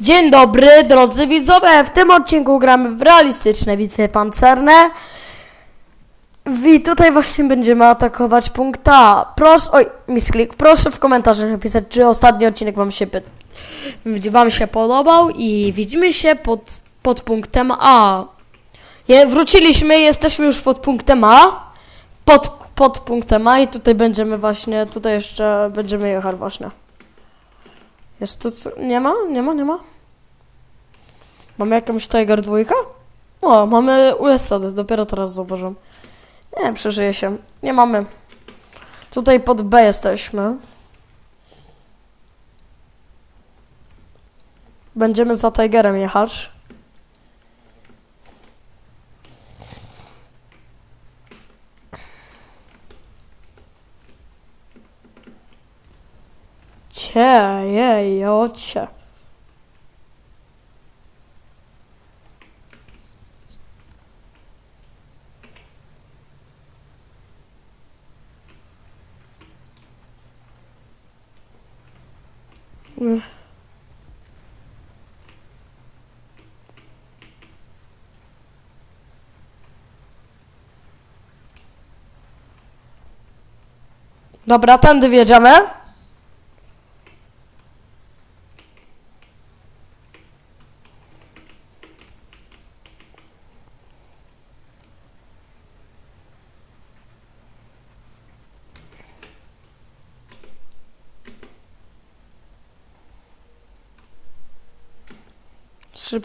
Dzień dobry, drodzy widzowie. W tym odcinku gramy w realistyczne bitwy pancerne. I tutaj właśnie będziemy atakować punkt A. Proszę, oj, misklik, proszę w komentarzach napisać, czy ostatni odcinek wam się, wam się podobał i widzimy się pod, pod punktem A. Je, wróciliśmy, jesteśmy już pod punktem A. Pod, pod punktem A i tutaj będziemy właśnie, tutaj jeszcze będziemy jechać właśnie. Jest tu co? Nie ma? Nie ma? Nie ma? Mamy jakąś Tiger dwójkę? O, mamy USA, dopiero teraz zauważyłem. Nie, przeżyje się. Nie mamy. Tutaj pod B jesteśmy. Będziemy za Tigerem jechać. Ocie. Ech. Dobra, tędy wjedziemy.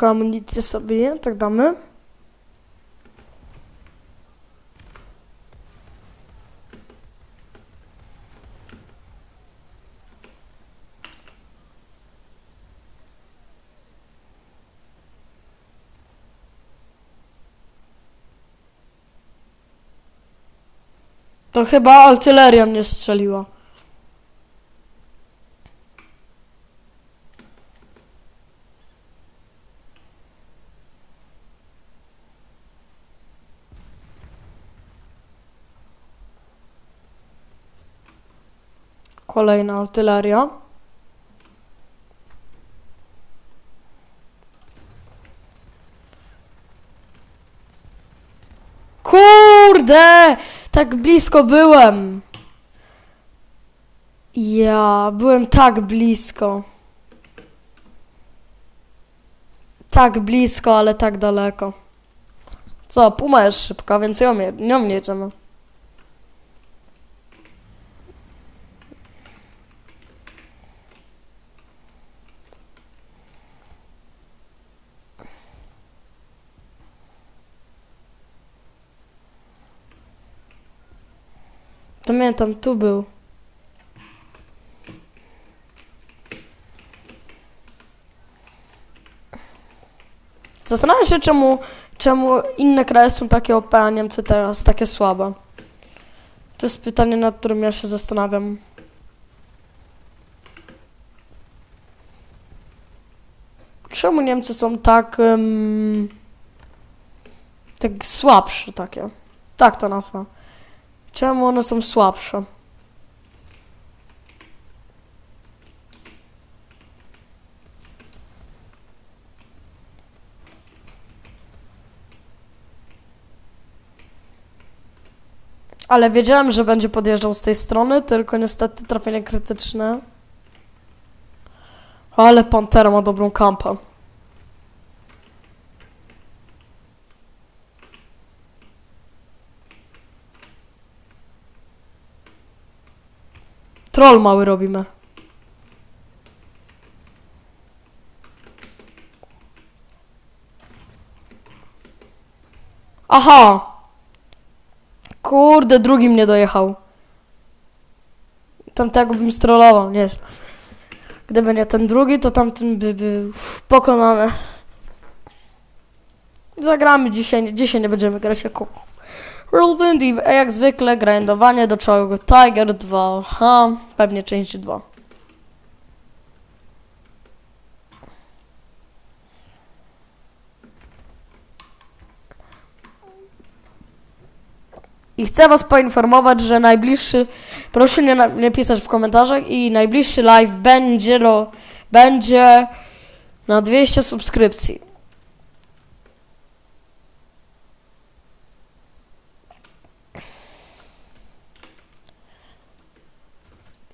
Szybko amunicję sobie, tak damy. To chyba artyleria mnie strzeliła. Kolejna artyleria. Kurde! Tak blisko byłem. Ja byłem tak blisko. Tak blisko, ale tak daleko. Co, Puma jest szybka, więc ją, nią jedziemy. Pamiętam, tu był. Zastanawiam się, czemu, czemu inne kraje są takie OP, a Niemcy teraz takie słabe. To jest pytanie, nad którym ja się zastanawiam. Czemu Niemcy są tak... em, tak słabsze takie? Tak to nazwa. Czemu one są słabsze? Ale wiedziałem, że będzie podjeżdżał z tej strony, tylko niestety trafienie krytyczne. Ale Pantera ma dobrą kampę. Troll mały robimy. Aha! Kurde, drugi mnie dojechał. Tamtego bym strollował, nie. Gdyby nie ten drugi, to tamten by był pokonany. Zagramy dzisiaj, dzisiaj nie będziemy grać jako Whirlwind i jak zwykle grindowanie do czołgu Tiger 2. Ha, pewnie część 2. I chcę was poinformować, że najbliższy, proszę nie, nie pisać w komentarzach i najbliższy live będzie, będzie na 200 subskrypcji.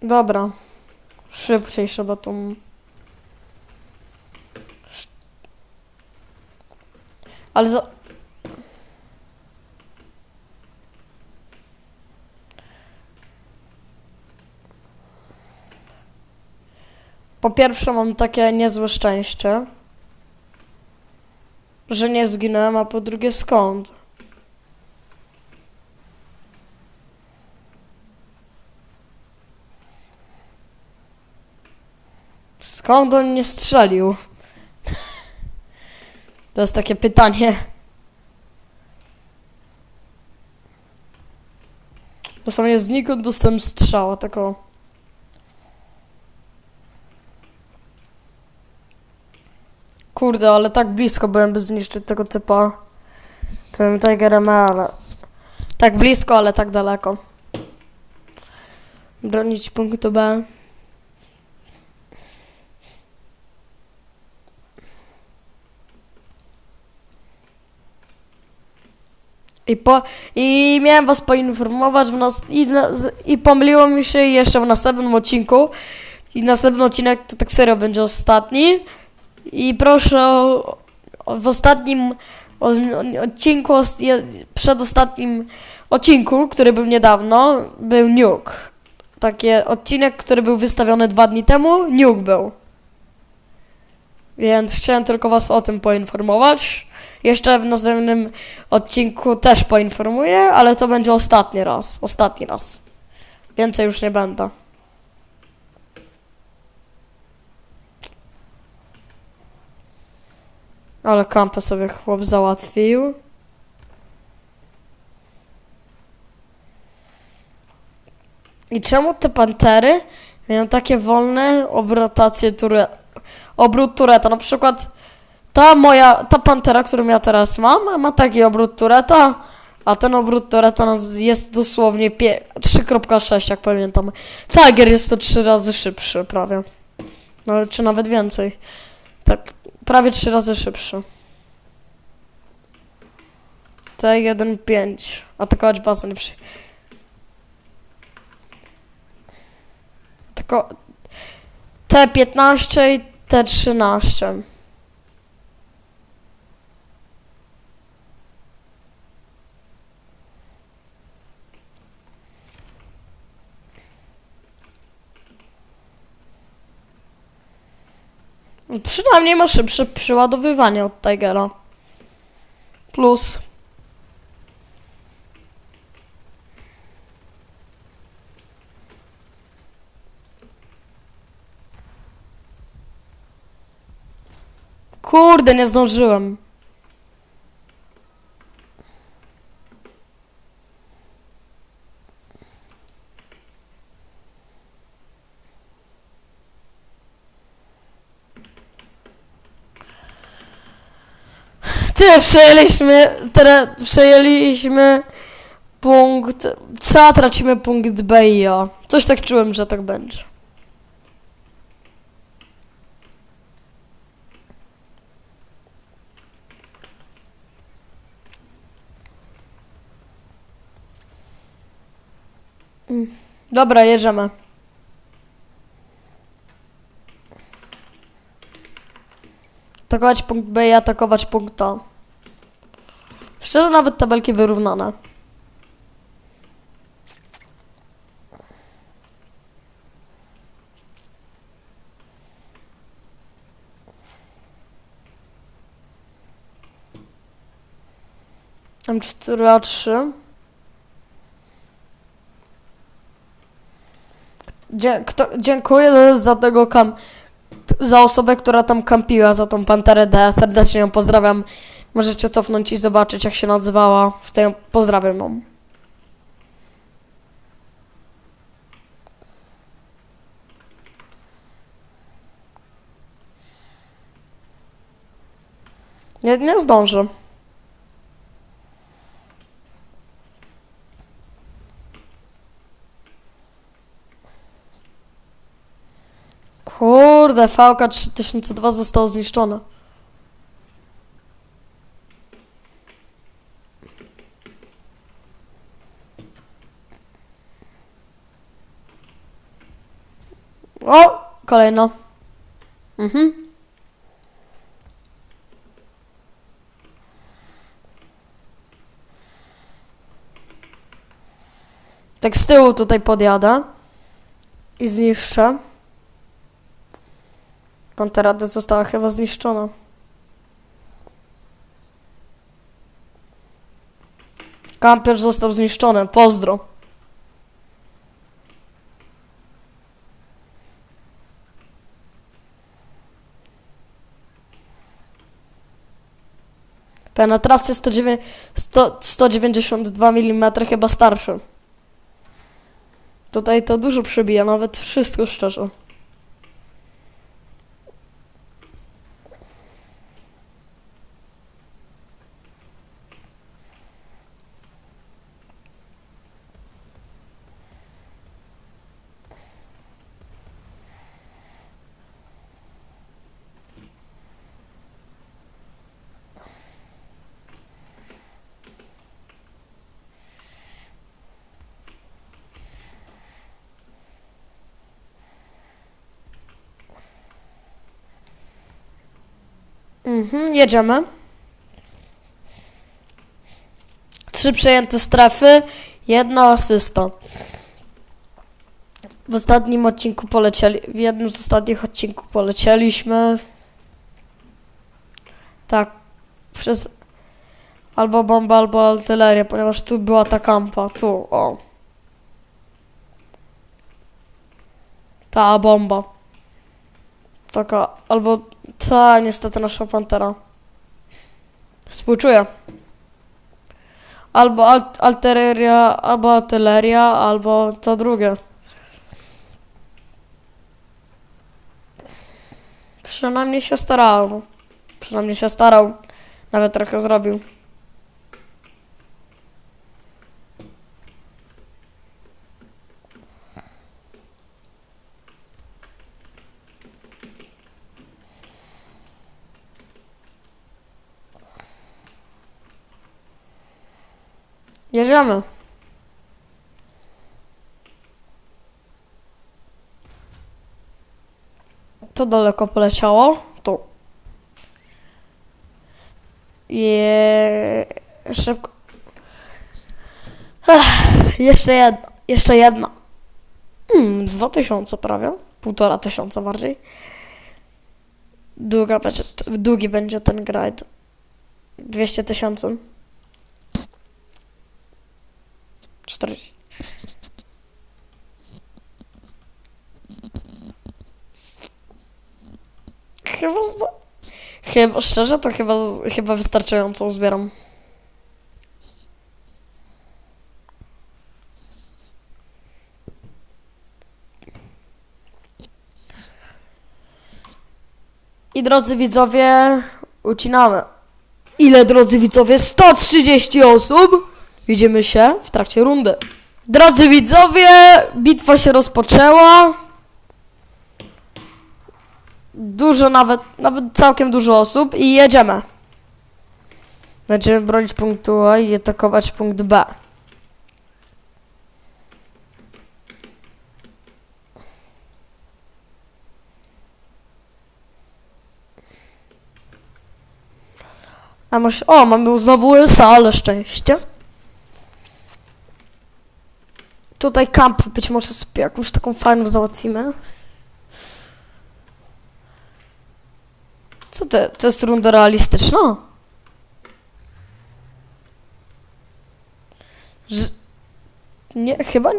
Dobra. Szybciej trzeba tą... Ale za... Po pierwsze mam takie niezłe szczęście, że nie zginąłem, a po drugie skąd? Skąd on nie strzelił? To jest takie pytanie. Dosłownie znikąd dostałem strzała, tylko... Kurde, ale tak blisko byłem, by zniszczyć tego typa. Tym Tigerem, ale... Tak blisko, ale tak daleko. Bronić punktu B. I, po, I miałem was poinformować w nas, i, i pomyliło mi się jeszcze w następnym odcinku. I następny odcinek to tak serio będzie ostatni. I proszę o, w ostatnim odcinku, przedostatnim odcinku, który był niedawno, był Nuke. Taki odcinek, który był wystawiony dwa dni temu, Nuke był. Więc chciałem tylko was o tym poinformować. Jeszcze w następnym odcinku też poinformuję, ale to będzie ostatni raz. Ostatni raz. Więcej już nie będę. Ale kampę sobie chłop załatwił. I czemu te pantery mają takie wolne obrotacje ture, obrót tureta? Na przykład ta moja, ta pantera, którą ja teraz mam, ma taki obrót tureta, a ten obrót tureta nas- jest dosłownie pie- 3.6, jak pamiętam. Tiger jest to 3 razy szybszy prawie. No, czy nawet więcej. Tak, prawie 3 razy szybszy. T1.5. Atakować przy... Tylko... T15 i T13. Przynajmniej ma szybsze przeładowywanie od Tigera. Plus. Kurde, nie zdążyłem. Tyle przejęliśmy, teraz przejęliśmy punkt C, tracimy punkt B i. Coś tak czułem, że tak będzie. Dobra, jedziemy. Atakować punkt B i atakować punkt A. Szczerze, nawet tabelki wyrównane. M4A3. Dzie- kto, dziękuję za tego kam... za osobę, która tam kampiła, za tą Panterę D. Serdecznie ją pozdrawiam. Możecie cofnąć i zobaczyć, jak się nazywała. W tej pozdrawiam ją. Nie, nie zdążę. Kurde, VK 3002 zostało zniszczone. O! Kolejna. Mhm. Tak z tyłu tutaj podjadę i zniszczę. Kontrada została chyba zniszczona. Kamper został zniszczony. Pozdro. Penetracja 109, 100, 192 mm chyba starszy. Tutaj to dużo przebija, nawet wszystko szczerze. Mhm, jedziemy. Trzy przejęte strefy, jedna asysta. W ostatnim odcinku polecieli, w jednym z ostatnich odcinków polecieliśmy. Tak, przez albo bombę, albo artylerię, ponieważ tu była ta kampa, tu, o. Ta bomba. Taka, albo ta, niestety nasza pantera. Współczuję. Albo alt artyleria, albo artyleria, albo to drugie. Przynajmniej się starał. Przynajmniej się starał. Nawet trochę zrobił. Jedziemy. To daleko poleciało. Tu. Je... Szybko. Ech, jeszcze jedna. Jeszcze jedna. Hmm, dwa tysiące prawie. Półtora tysiąca bardziej. Długa będzie, długi będzie ten grind. 200 tysięcy. 40. Chyba, za... chyba szczerze to chyba, chyba wystarczająco zbieram. I drodzy widzowie, ucinamy. Ile drodzy widzowie? 130 osób! Widzimy się w trakcie rundy. Drodzy widzowie, bitwa się rozpoczęła. Dużo nawet, nawet całkiem dużo osób i jedziemy. Będziemy bronić punktu A i atakować punkt B. A masz, o, mamy znowu USA, ale szczęście. Tutaj kamp być może sobie jakąś taką fajną załatwimy. Co to? To jest runda realistyczna? Że... Nie, chyba...